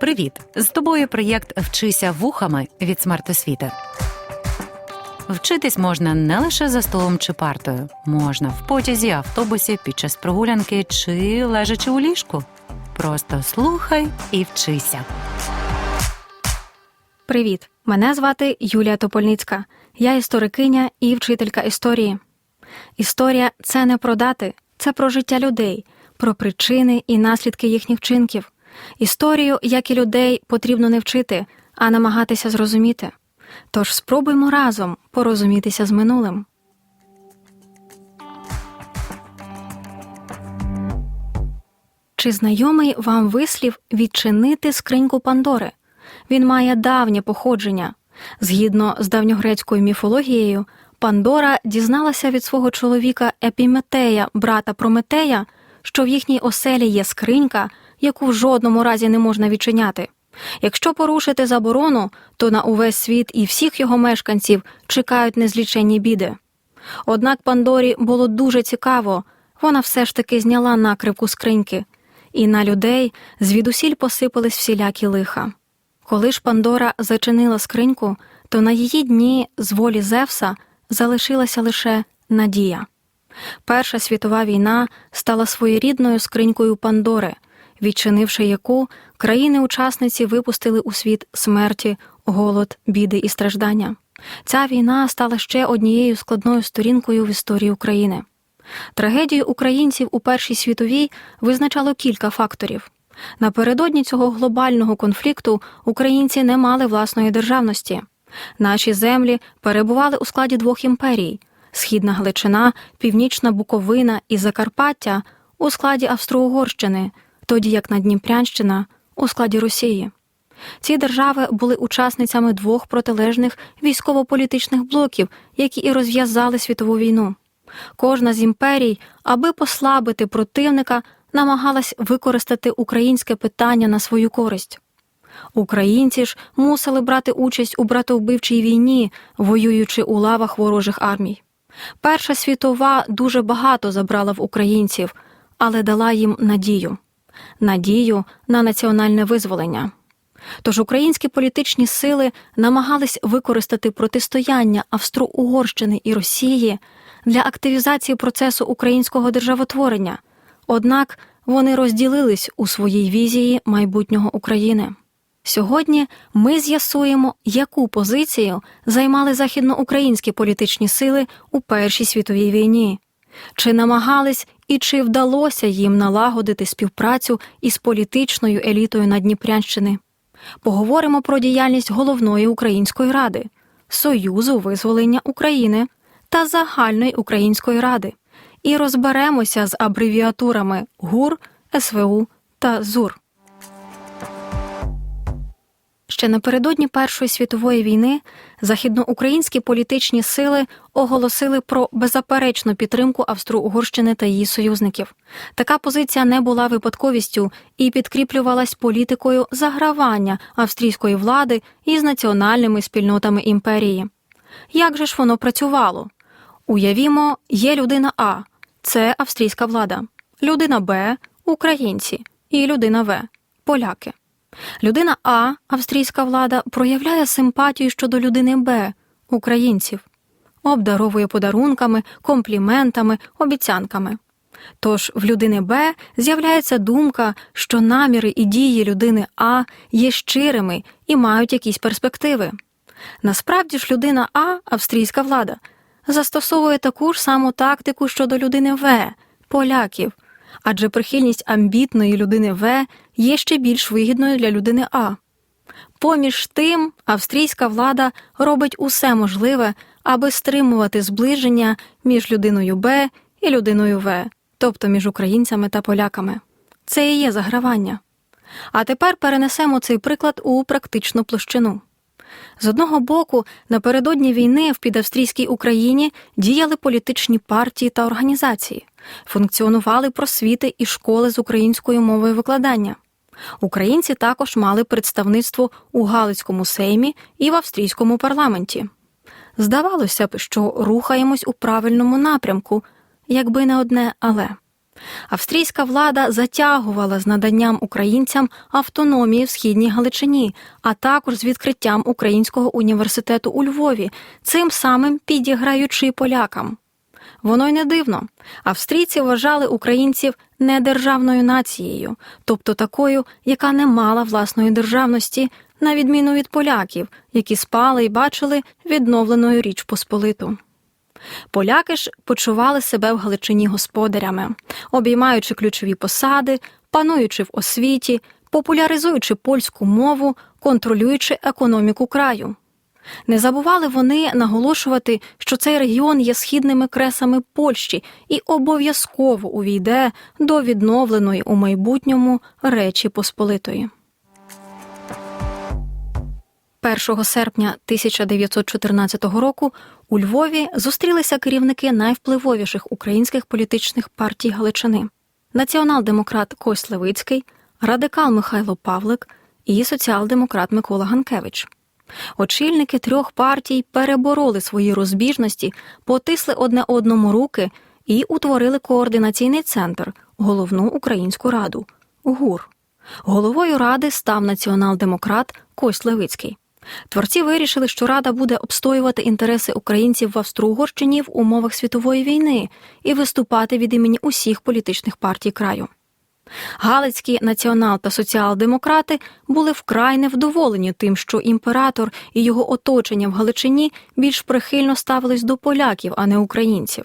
Привіт! З тобою проєкт Вчися вухами від смертосвіти. Вчитись можна не лише за столом чи партою, можна в потязі, автобусі, під час прогулянки чи лежачи у ліжку. Просто слухай і вчися. Привіт! Мене звати Юлія Топольницька. Я історикиня і вчителька історії. Історія це не про дати, це про життя людей, про причини і наслідки їхніх вчинків. Історію, як і людей, потрібно не вчити, а намагатися зрозуміти. Тож спробуймо разом порозумітися з минулим. Чи знайомий вам вислів відчинити скриньку Пандори? Він має давнє походження. Згідно з давньогрецькою міфологією, Пандора дізналася від свого чоловіка Епіметея, брата Прометея, що в їхній оселі є скринька, яку в жодному разі не можна відчиняти. Якщо порушити заборону, то на увесь світ і всіх його мешканців чекають незліченні біди. Однак Пандорі було дуже цікаво, вона все ж таки зняла накривку скриньки, і на людей звідусіль посипались всілякі лиха. Коли ж Пандора зачинила скриньку, то на її дні з волі Зевса залишилася лише надія. Перша світова війна стала своєрідною скринькою Пандори, відчинивши яку країни-учасниці випустили у світ смерті, голод, біди і страждання. Ця війна стала ще однією складною сторінкою в історії України. Трагедію українців у Першій світовій визначало кілька факторів. Напередодні цього глобального конфлікту українці не мали власної державності. Наші землі перебували у складі двох імперій: Східна Галичина, Північна Буковина і Закарпаття у складі Австро-Угорщини, тоді як Надніпрянщина у складі Росії. Ці держави були учасницями двох протилежних військово-політичних блоків, які і розв'язали світову війну. Кожна з імперій, аби послабити противника, намагалась використати українське питання на свою користь. Українці ж мусили брати участь у братовбивчій війні, воюючи у лавах ворожих армій. Перша світова дуже багато забрала в українців, але дала їм надію надію на національне визволення. Тож українські політичні сили намагались використати протистояння Австро-Угорщини і Росії для активізації процесу українського державотворення, однак вони розділились у своїй візії майбутнього України. Сьогодні ми з'ясуємо, яку позицію займали західноукраїнські політичні сили у Першій світовій війні, чи намагались і чи вдалося їм налагодити співпрацю із політичною елітою Надніпрянщини. Поговоримо про діяльність головної української ради, Союзу визволення України та загальної української ради і розберемося з абревіатурами ГУР, СВУ та ЗУР. Ще напередодні Першої світової війни західноукраїнські політичні сили оголосили про беззаперечну підтримку Австро-Угорщини та її союзників. Така позиція не була випадковістю і підкріплювалась політикою загравання австрійської влади із національними спільнотами імперії. Як же ж воно працювало? Уявімо, є людина А, це австрійська влада, людина Б українці, і людина В поляки. Людина А, австрійська влада, проявляє симпатію щодо людини Б, українців, обдаровує подарунками, компліментами, обіцянками. Тож в людини Б з'являється думка, що наміри і дії людини А є щирими і мають якісь перспективи. Насправді ж людина А, австрійська влада, застосовує таку ж саму тактику щодо людини В, поляків, адже прихильність амбітної людини В є ще більш вигідною для людини А. Поміж тим, австрійська влада робить усе можливе, аби стримувати зближення між людиною Б і людиною В, тобто між українцями та поляками. Це і є загравання. А тепер перенесемо цей приклад у практичну площину. З одного боку, напередодні війни в підавстрійській Україні діяли політичні партії та організації, функціонували просвіти і школи з українською мовою викладання. Українці також мали представництво у Галицькому сеймі і в австрійському парламенті. Здавалося б, що рухаємось у правильному напрямку, якби не одне але. Австрійська влада затягувала з наданням українцям автономії в східній Галичині, а також з відкриттям Українського університету у Львові, цим самим підіграючи полякам. Воно й не дивно. Австрійці вважали українців недержавною нацією, тобто такою, яка не мала власної державності, на відміну від поляків, які спали і бачили відновленою Річ Посполиту. Поляки ж почували себе в Галичині господарями, обіймаючи ключові посади, пануючи в освіті, популяризуючи польську мову, контролюючи економіку краю. Не забували вони наголошувати, що цей регіон є східними кресами Польщі і обов'язково увійде до відновленої у майбутньому Речі Посполитої. 1 серпня 1914 року у Львові зустрілися керівники найвпливовіших українських політичних партій Галичини: націонал-демократ Кость Левицький, радикал Михайло Павлик і соціал-демократ Микола Ганкевич. Очільники трьох партій перебороли свої розбіжності, потисли одне одному руки і утворили координаційний центр, головну українську раду ГУР. Головою ради став націонал-демократ Кость Левицький. Творці вирішили, що рада буде обстоювати інтереси українців в Австро-Угорщині в умовах світової війни і виступати від імені усіх політичних партій краю. Галицькі націонал та соціал-демократи були вкрай невдоволені тим, що імператор і його оточення в Галичині більш прихильно ставились до поляків, а не українців.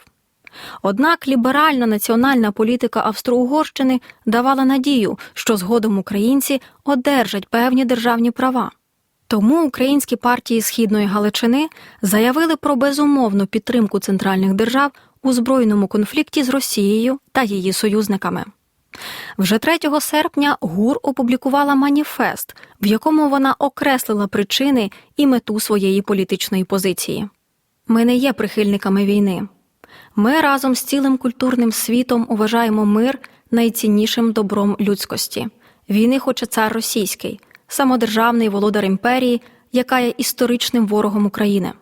Однак ліберальна національна політика Австро-Угорщини давала надію, що згодом українці одержать певні державні права. Тому українські партії Східної Галичини заявили про безумовну підтримку центральних держав у збройному конфлікті з Росією та її союзниками. Вже 3 серпня ГУР опублікувала маніфест, в якому вона окреслила причини і мету своєї політичної позиції. Ми не є прихильниками війни. Ми разом з цілим культурним світом вважаємо мир найціннішим добром людськості. Війни хоче цар російський, самодержавний володар імперії, яка є історичним ворогом України.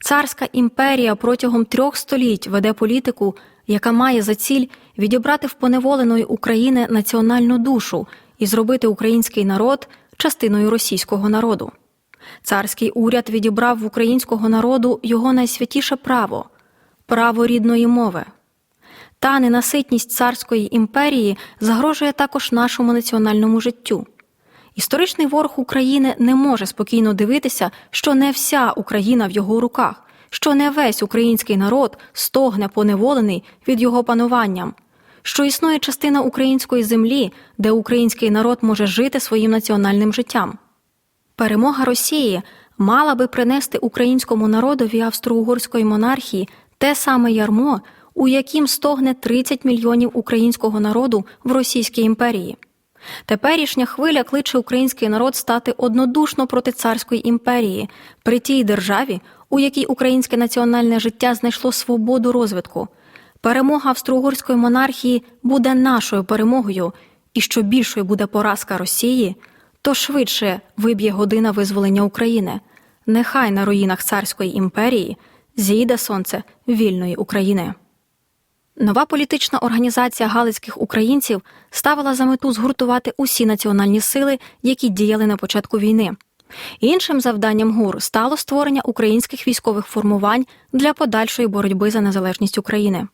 Царська імперія протягом трьох століть веде політику, яка має за ціль відібрати в поневоленої України національну душу і зробити український народ частиною російського народу. Царський уряд відібрав в українського народу його найсвятіше право право рідної мови. Та ненаситність царської імперії загрожує також нашому національному життю. Історичний ворог України не може спокійно дивитися, що не вся Україна в його руках, що не весь український народ стогне поневолений від його пануванням, що існує частина української землі, де український народ може жити своїм національним життям. Перемога Росії мала би принести українському народові австро-угорської монархії те саме ярмо, у яким стогне 30 мільйонів українського народу в Російській імперії. Теперішня хвиля кличе український народ стати однодушно проти царської імперії при тій державі, у якій українське національне життя знайшло свободу розвитку. Перемога австро-угорської монархії буде нашою перемогою, і що більшою буде поразка Росії, то швидше виб'є година визволення України. Нехай на руїнах царської імперії зійде сонце вільної України. Нова політична організація галицьких українців ставила за мету згуртувати усі національні сили, які діяли на початку війни. Іншим завданням ГУР стало створення українських військових формувань для подальшої боротьби за незалежність України.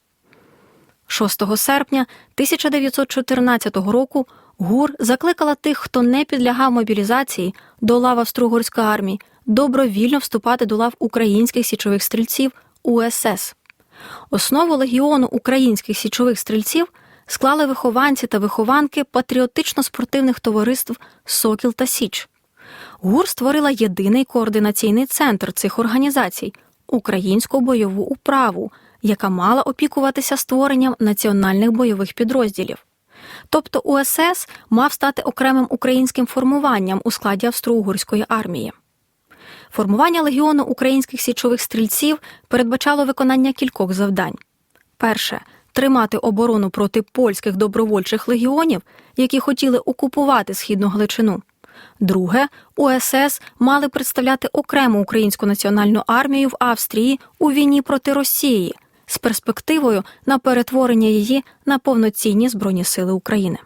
6 серпня 1914 року ГУР закликала тих, хто не підлягав мобілізації до лав Австро-Угорської армії, добровільно вступати до лав українських січових стрільців УСС. Основу легіону українських січових стрільців склали вихованці та вихованки патріотично-спортивних товариств Сокіл та Січ. ГУР створила єдиний координаційний центр цих організацій українську бойову управу, яка мала опікуватися створенням національних бойових підрозділів. Тобто УСС мав стати окремим українським формуванням у складі Австро-Угорської армії. Формування легіону українських січових стрільців передбачало виконання кількох завдань: перше тримати оборону проти польських добровольчих легіонів, які хотіли окупувати східну Галичину. Друге, УСС мали представляти окрему українську національну армію в Австрії у війні проти Росії, з перспективою на перетворення її на повноцінні збройні сили України.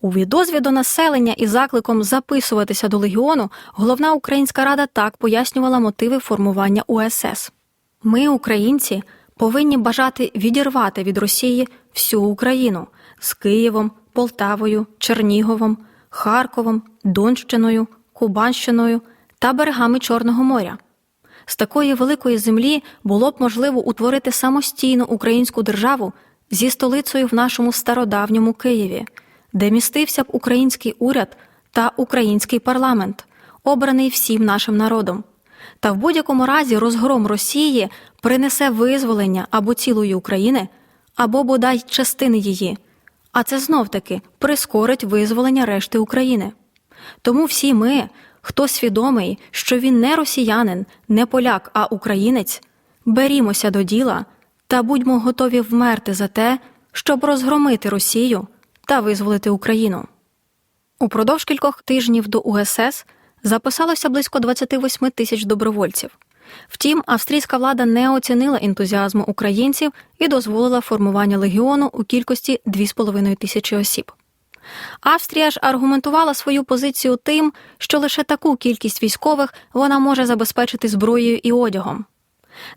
У відозві до населення із закликом записуватися до легіону головна українська рада так пояснювала мотиви формування УСС. Ми, українці, повинні бажати відірвати від Росії всю Україну з Києвом, Полтавою, Черніговом, Харковом, Донщиною, Кубанщиною та берегами Чорного моря. З такої великої землі було б можливо утворити самостійну українську державу зі столицею в нашому стародавньому Києві, де містився б український уряд та український парламент, обраний всім нашим народом. Та в будь-якому разі розгром Росії принесе визволення або цілої України, або бодай частини її, а це знов таки прискорить визволення решти України. Тому всі ми, хто свідомий, що він не росіянин, не поляк, а українець, берімося до діла та будьмо готові вмерти за те, щоб розгромити Росію та визволити Україну. Упродовж кількох тижнів до УСС записалося близько 28 тисяч добровольців. Втім, австрійська влада не оцінила ентузіазму українців і дозволила формування легіону у кількості 2,5 тисячі осіб. Австрія ж аргументувала свою позицію тим, що лише таку кількість військових вона може забезпечити зброєю і одягом.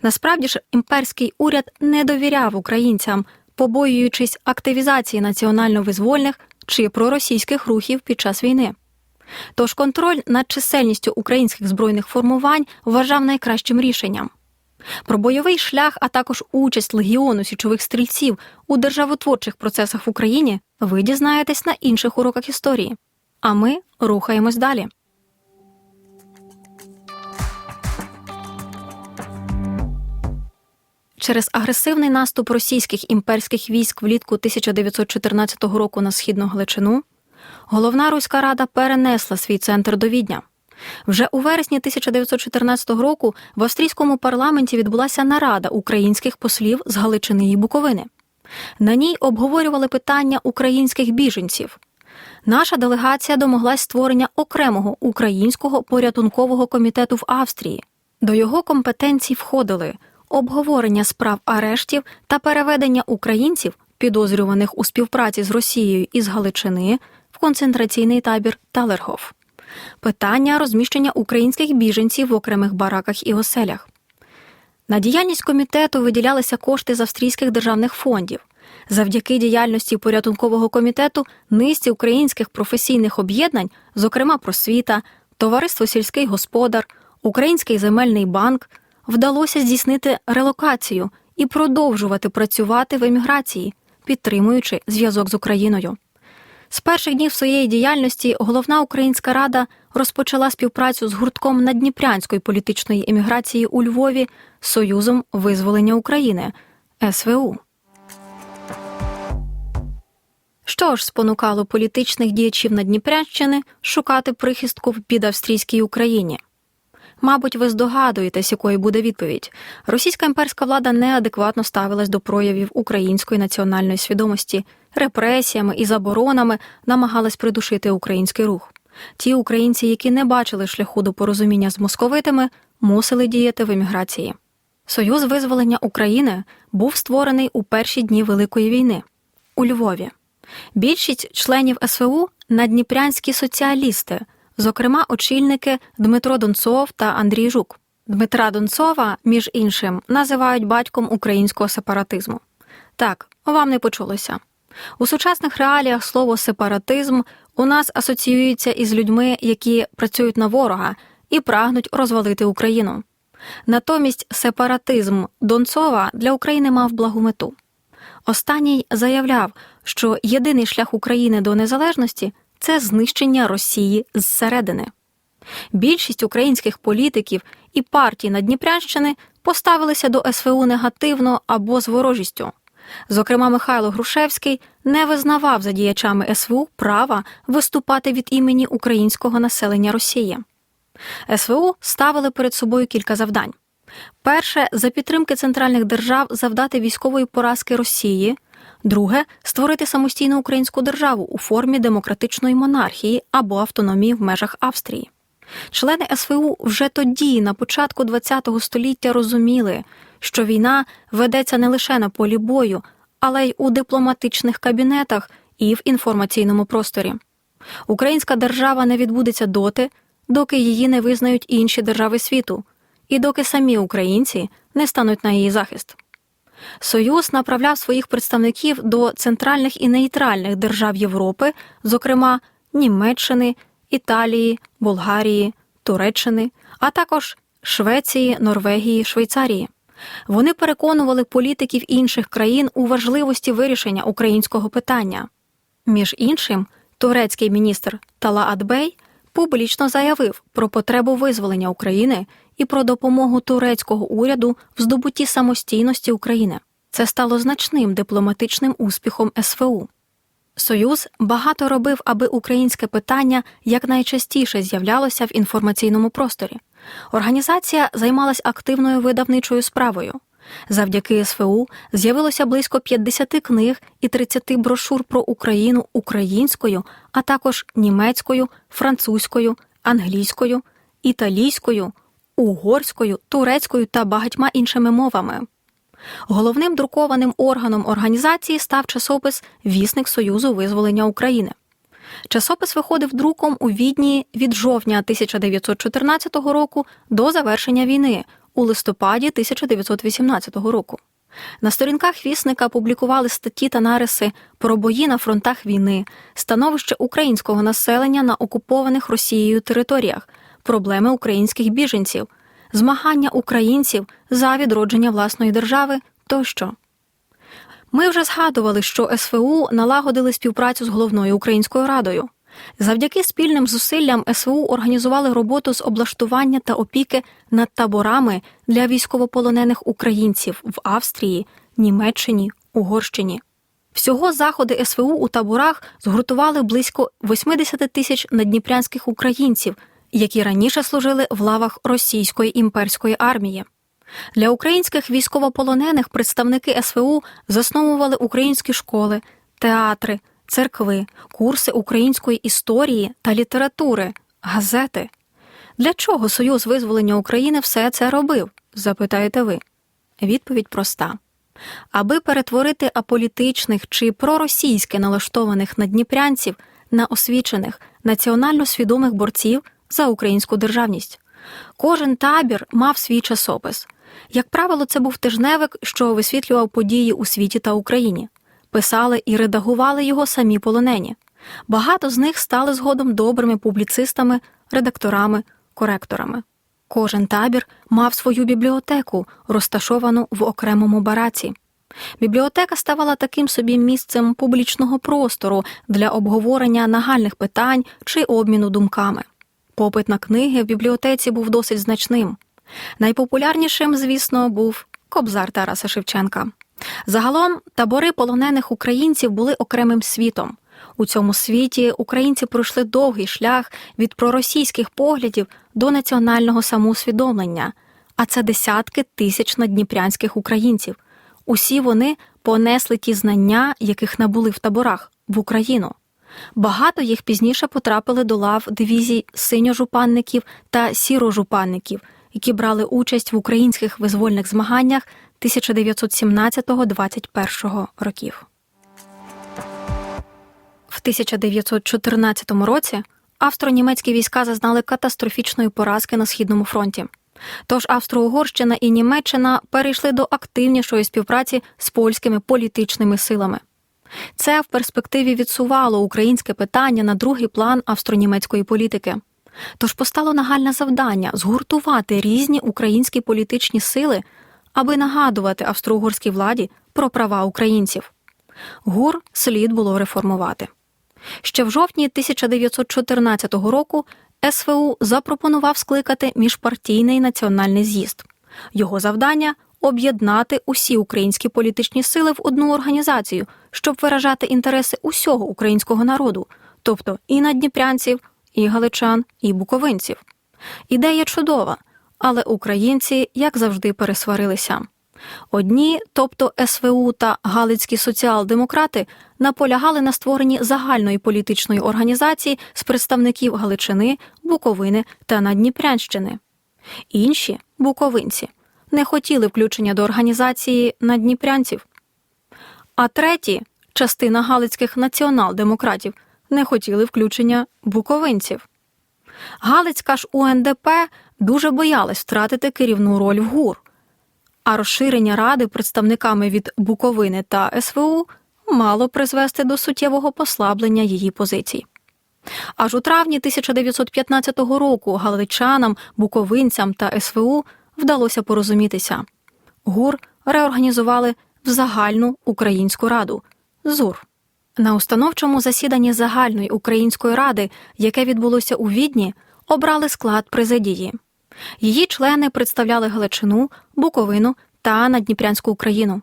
Насправді ж імперський уряд не довіряв українцям, побоюючись активізації національно-визвольних чи проросійських рухів під час війни. Тож контроль над чисельністю українських збройних формувань вважав найкращим рішенням. Про бойовий шлях, а також участь легіону січових стрільців у державотворчих процесах в Україні ви дізнаєтесь на інших уроках історії. А ми рухаємось далі. Через агресивний наступ російських імперських військ влітку 1914 року на східну Галичину головна руська рада перенесла свій центр до Відня. Вже у вересні 1914 року в австрійському парламенті відбулася нарада українських послів з Галичини і Буковини. На ній обговорювали питання українських біженців. Наша делегація домоглась створення окремого українського порятункового комітету в Австрії. До його компетенцій входили обговорення справ арештів та переведення українців, підозрюваних у співпраці з Росією із Галичини, в концентраційний табір Талергоф, питання розміщення українських біженців в окремих бараках і оселях. На діяльність комітету виділялися кошти з австрійських державних фондів. Завдяки діяльності порятункового комітету низці українських професійних об'єднань, зокрема просвіта, товариство сільський господар, Український земельний банк, вдалося здійснити релокацію і продовжувати працювати в еміграції, підтримуючи зв'язок з Україною. З перших днів своєї діяльності головна українська рада розпочала співпрацю з гуртком наддніпрянської політичної еміграції у Львові Союзом визволення України СВУ. Що ж спонукало політичних діячів Надніпрянщини шукати прихистку в підавстрійській Україні? Мабуть, ви здогадуєтесь, якою буде відповідь. Російська імперська влада неадекватно ставилась до проявів української національної свідомості, репресіями і заборонами намагалась придушити український рух. Ті українці, які не бачили шляху до порозуміння з московитами, мусили діяти в еміграції. Союз визволення України був створений у перші дні Великої війни у Львові. Більшість членів СВУ надніпрянські соціалісти, зокрема очільники Дмитро Донцов та Андрій Жук. Дмитра Донцова, між іншим, називають батьком українського сепаратизму. Так, вам не почулося. У сучасних реаліях слово сепаратизм у нас асоціюється із людьми, які працюють на ворога і прагнуть розвалити Україну. Натомість сепаратизм Донцова для України мав благу мету. Останній заявляв, що єдиний шлях України до незалежності це знищення Росії зсередини. Більшість українських політиків і партій Надніпрянщини поставилися до СВУ негативно або з ворожістю. Зокрема, Михайло Грушевський не визнавав за діячами СВУ права виступати від імені українського населення Росії. СВУ ставили перед собою кілька завдань. Перше за підтримки центральних держав завдати військової поразки Росії. Друге створити самостійну українську державу у формі демократичної монархії або автономії в межах Австрії. Члени СВУ вже тоді, на початку ХХ століття, розуміли, що війна ведеться не лише на полі бою, але й у дипломатичних кабінетах і в інформаційному просторі. Українська держава не відбудеться доти, доки її не визнають інші держави світу, і доки самі українці не стануть на її захист. Союз направляв своїх представників до центральних і нейтральних держав Європи, зокрема Німеччини, Італії, Болгарії, Туреччини, а також Швеції, Норвегії, Швейцарії. Вони переконували політиків інших країн у важливості вирішення українського питання. Між іншим, турецький міністр Тала Адбей публічно заявив про потребу визволення України і про допомогу турецького уряду в здобутті самостійності України. Це стало значним дипломатичним успіхом СВУ. Союз багато робив, аби українське питання якнайчастіше з'являлося в інформаційному просторі. Організація займалась активною видавничою справою. Завдяки СФУ з'явилося близько 50 книг і 30 брошур про Україну українською, а також німецькою, французькою, англійською, італійською, угорською, турецькою та багатьма іншими мовами. Головним друкованим органом організації став часопис Вісник Союзу визволення України. Часопис виходив друком у Відні від жовтня 1914 року до завершення війни у листопаді 1918 року. На сторінках вісника публікували статті та нариси про бої на фронтах війни, становище українського населення на окупованих Росією територіях, проблеми українських біженців, змагання українців за відродження власної держави тощо. Ми вже згадували, що СФУ налагодили співпрацю з головною українською радою. Завдяки спільним зусиллям СВУ організували роботу з облаштування та опіки над таборами для військовополонених українців в Австрії, Німеччині, Угорщині. Всього заходи СВУ у таборах згуртували близько 80 тисяч надніпрянських українців, які раніше служили в лавах російської імперської армії. Для українських військовополонених представники СВУ засновували українські школи, театри, церкви, курси української історії та літератури, газети. Для чого Союз визволення України все це робив? запитаєте ви. Відповідь проста. Аби перетворити аполітичних чи проросійськи налаштованих надніпрянців на освічених, національно свідомих борців за українську державність. Кожен табір мав свій часопис. Як правило, це був тижневик, що висвітлював події у світі та Україні. Писали і редагували його самі полонені. Багато з них стали згодом добрими публіцистами, редакторами, коректорами. Кожен табір мав свою бібліотеку, розташовану в окремому бараці. Бібліотека ставала таким собі місцем публічного простору для обговорення нагальних питань чи обміну думками. Попит на книги в бібліотеці був досить значним. Найпопулярнішим, звісно, був Кобзар Тараса Шевченка. Загалом табори полонених українців були окремим світом. У цьому світі українці пройшли довгий шлях від проросійських поглядів до національного самоусвідомлення, а це десятки тисяч надніпрянських українців. Усі вони понесли ті знання, яких набули в таборах в Україну. Багато їх пізніше потрапили до лав дивізій синьожупанників та сірожупанників, які брали участь в українських визвольних змаганнях 1917-21 років. В 1914 році австро-німецькі війська зазнали катастрофічної поразки на східному фронті. Тож Австро-Угорщина і Німеччина перейшли до активнішої співпраці з польськими політичними силами. Це в перспективі відсувало українське питання на другий план австро-німецької політики. Тож постало нагальне завдання згуртувати різні українські політичні сили, аби нагадувати австро-угорській владі про права українців. ГУР слід було реформувати. Ще в жовтні 1914 року СВУ запропонував скликати міжпартійний національний з'їзд. Його завдання об'єднати усі українські політичні сили в одну організацію, щоб виражати інтереси усього українського народу, тобто і надніпрянців, і галичан, і буковинців. Ідея чудова, але українці, як завжди, пересварилися. Одні, тобто СВУ та Галицькі соціал-демократи, наполягали на створенні загальної політичної організації з представників Галичини, Буковини та Надніпрянщини. Інші буковинці не хотіли включення до організації надніпрянців. А треті, частина галицьких націонал-демократів, не хотіли включення буковинців. Галицька ж УНДП дуже боялась втратити керівну роль в ГУР, а розширення ради представниками від Буковини та СВУ мало призвести до суттєвого послаблення її позицій. Аж у травні 1915 року галичанам, буковинцям та СВУ вдалося порозумітися. ГУР реорганізували в загальну українську раду ЗУР. На установчому засіданні загальної української ради, яке відбулося у Відні, обрали склад президії. Її члени представляли Галичину, Буковину та Надніпрянську Україну.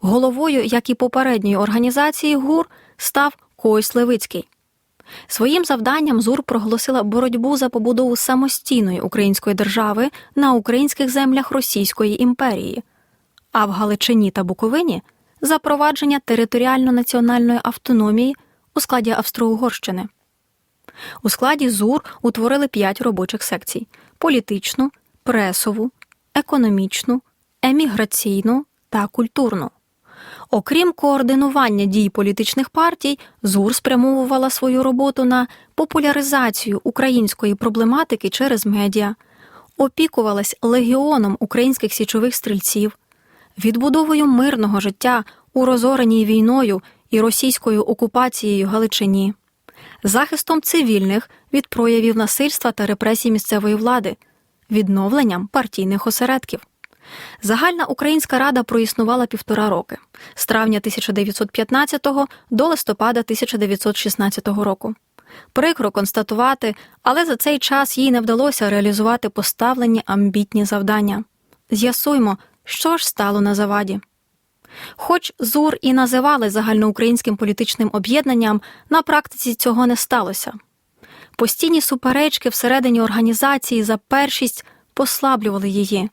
Головою, як і попередньої організації ГУР, став Койс Левицький. Своїм завданням ЗУР проголосила боротьбу за побудову самостійної української держави на українських землях Російської імперії, а в Галичині та Буковині запровадження територіально-національної автономії у складі Австро-Угорщини. У складі ЗУР утворили п'ять робочих секцій: політичну, пресову, економічну, еміграційну та культурну. Окрім координування дій політичних партій, ЗУР спрямовувала свою роботу на популяризацію української проблематики через медіа, опікувалась легіоном українських січових стрільців, відбудовою мирного життя у розореній війною і російською окупацією Галичині, захистом цивільних від проявів насильства та репресій місцевої влади, відновленням партійних осередків. Загальна українська рада проіснувала півтора роки з травня 1915 до листопада 1916 року. Прикро констатувати, але за цей час їй не вдалося реалізувати поставлені амбітні завдання. З'ясуймо, що ж стало на заваді. Хоч ЗУР і називали загальноукраїнським політичним об'єднанням, на практиці цього не сталося. Постійні суперечки всередині організації за першість послаблювали її.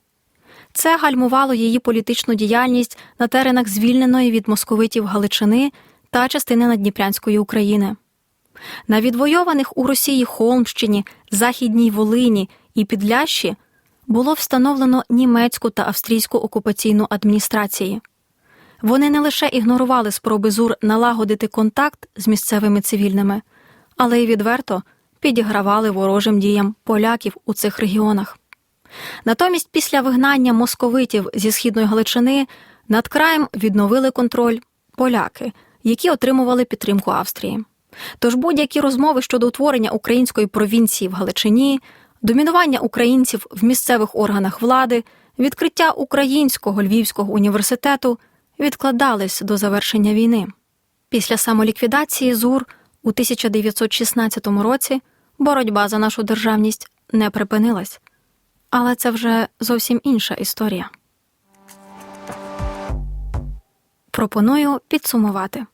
Це гальмувало її політичну діяльність на теренах звільненої від московитів Галичини та частини Надніпрянської України. На відвойованих у Росії Холмщині, Західній Волині і Підлящі було встановлено німецьку та австрійську окупаційну адміністрації. Вони не лише ігнорували спроби ЗУР налагодити контакт з місцевими цивільними, але й відверто підігравали ворожим діям поляків у цих регіонах. Натомість, після вигнання московитів зі східної Галичини над краєм відновили контроль поляки, які отримували підтримку Австрії. Тож будь-які розмови щодо утворення української провінції в Галичині, домінування українців в місцевих органах влади, відкриття українського Львівського університету відкладались до завершення війни. Після самоліквідації ЗУР у 1916 році боротьба за нашу державність не припинилась. Але це вже зовсім інша історія. Пропоную підсумувати.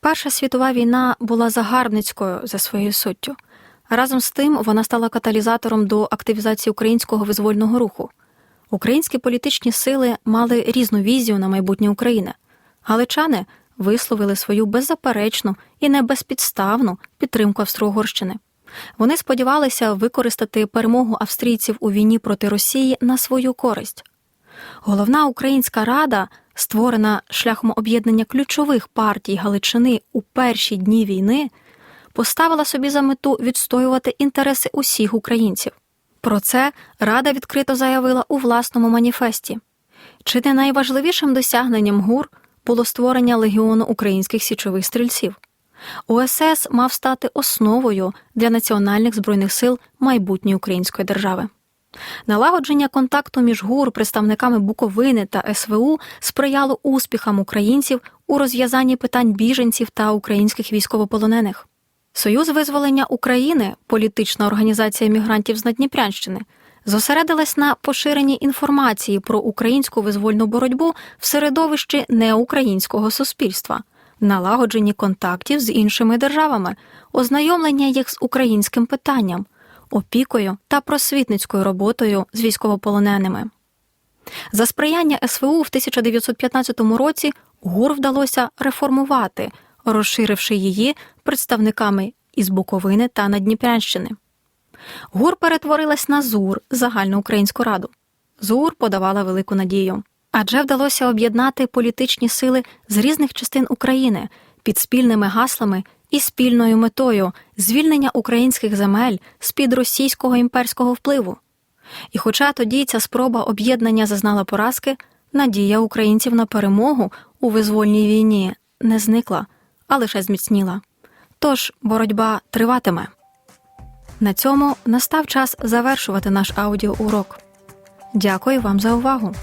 Перша світова війна була загарбницькою за своєю суттю. Разом з тим вона стала каталізатором до активізації українського визвольного руху. Українські політичні сили мали різну візію на майбутнє України. Галичани висловили свою беззаперечну і небезпідставну підтримку Австро-Угорщини. Вони сподівалися використати перемогу австрійців у війні проти Росії на свою користь. Головна українська рада, створена шляхом об'єднання ключових партій Галичини у перші дні війни, поставила собі за мету відстоювати інтереси усіх українців. Про це Рада відкрито заявила у власному маніфесті. Чи не найважливішим досягненням ГУР було створення легіону українських січових стрільців? УСС мав стати основою для національних збройних сил майбутньої української держави. Налагодження контакту між ГУР, представниками Буковини та СВУ сприяло успіхам українців у розв'язанні питань біженців та українських військовополонених. Союз визволення України, політична організація мігрантів з Надніпрянщини, зосередилась на поширенні інформації про українську визвольну боротьбу в середовищі неукраїнського суспільства, налагодженні контактів з іншими державами, ознайомлення їх з українським питанням, опікою та просвітницькою роботою з військовополоненими. За сприяння СВУ в 1915 році ГУР вдалося реформувати, розширивши її представниками із Буковини та Надніпрянщини. ГУР перетворилась на ЗУР загальноукраїнську раду. ЗУР подавала велику надію, адже вдалося об'єднати політичні сили з різних частин України під спільними гаслами і спільною метою звільнення українських земель з під російського імперського впливу. І хоча тоді ця спроба об'єднання зазнала поразки, надія українців на перемогу у визвольній війні не зникла, а лише зміцніла. Тож боротьба триватиме. На цьому настав час завершувати наш аудіоурок. Дякую вам за увагу.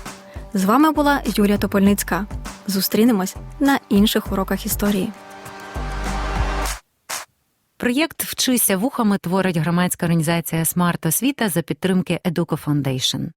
З вами була Юлія Топольницька. Зустрінемось на інших уроках історії. Проєкт Вчися вухами творить громадська організація Смарт Освіта за підтримки Educo Foundation.